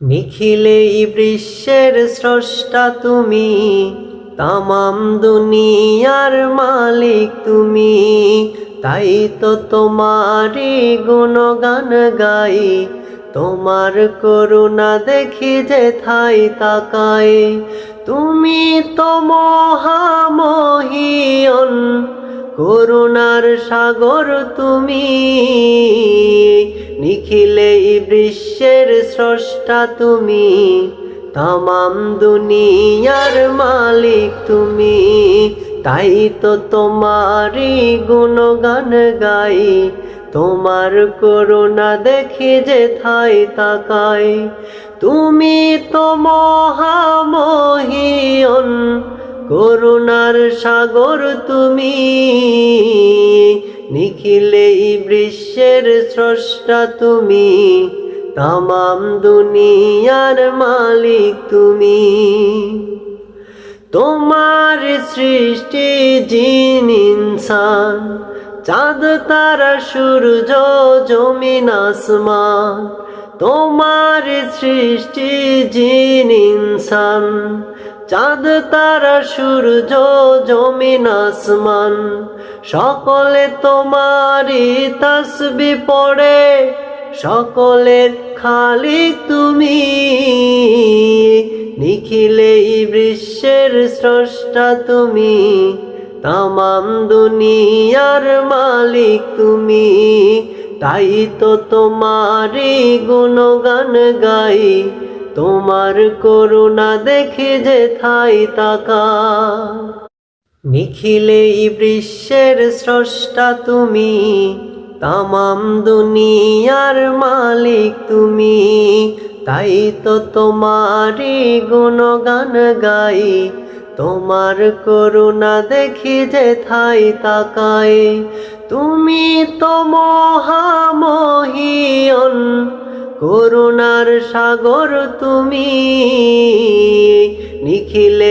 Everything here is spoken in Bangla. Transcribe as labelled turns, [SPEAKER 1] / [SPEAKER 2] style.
[SPEAKER 1] নিখিলেই বিশ্বের স্রষ্টা তুমি, তামাম দুনিয়ার মালিক তুমি। তাই তো তোমারই গুণগান গাই, তোমার করুণা দেখি যে থাই তাকাই। তুমি তো মহামহিয়ন, করুণার সাগর তুমি। নিখিলে বিশ্বের স্রষ্টা তুমি। তামাম দুনিয়ার মালিক তুমি। তাই তো তোমারই গুণগান গাই। তোমার করুণা দেখি যে থাই তাকাই। তুমি তো মহামহিয়ন, করুণার সাগর তুমি। নিখিলে বিশ্বের স্রষ্টা তুমি, তামাম দুনিয়ার মালিক তুমি। তোমার সৃষ্টি জিন, ইনসান, চাঁদ, তারা, সূর্য, জমিন, আসমান। তোমার সৃষ্টি জিন, ইনসান চাঁদ, তারা, সূর্য, জমিন, আসমান, সকলে তোমারই তসবি পড়ে সকলের খালি তুমি। নিখিলে বিশ্বের স্রষ্টা তুমি, তামাম দুনিয়ার মালিক তুমি। তাই তো তোমারই গুণগান গাই তোমার করুণা দেখে যে থাই তাকা। নিখিলে বিশ্বের স্রষ্টা তুমি, তামাম দুনিয়ার মালিক তুমি। তাই তো তোমারই গুণগান গাই, তোমার করুণা দেখি যে থাই তাকাই তুমি তো করুণার সাগর তুমি নিখিলে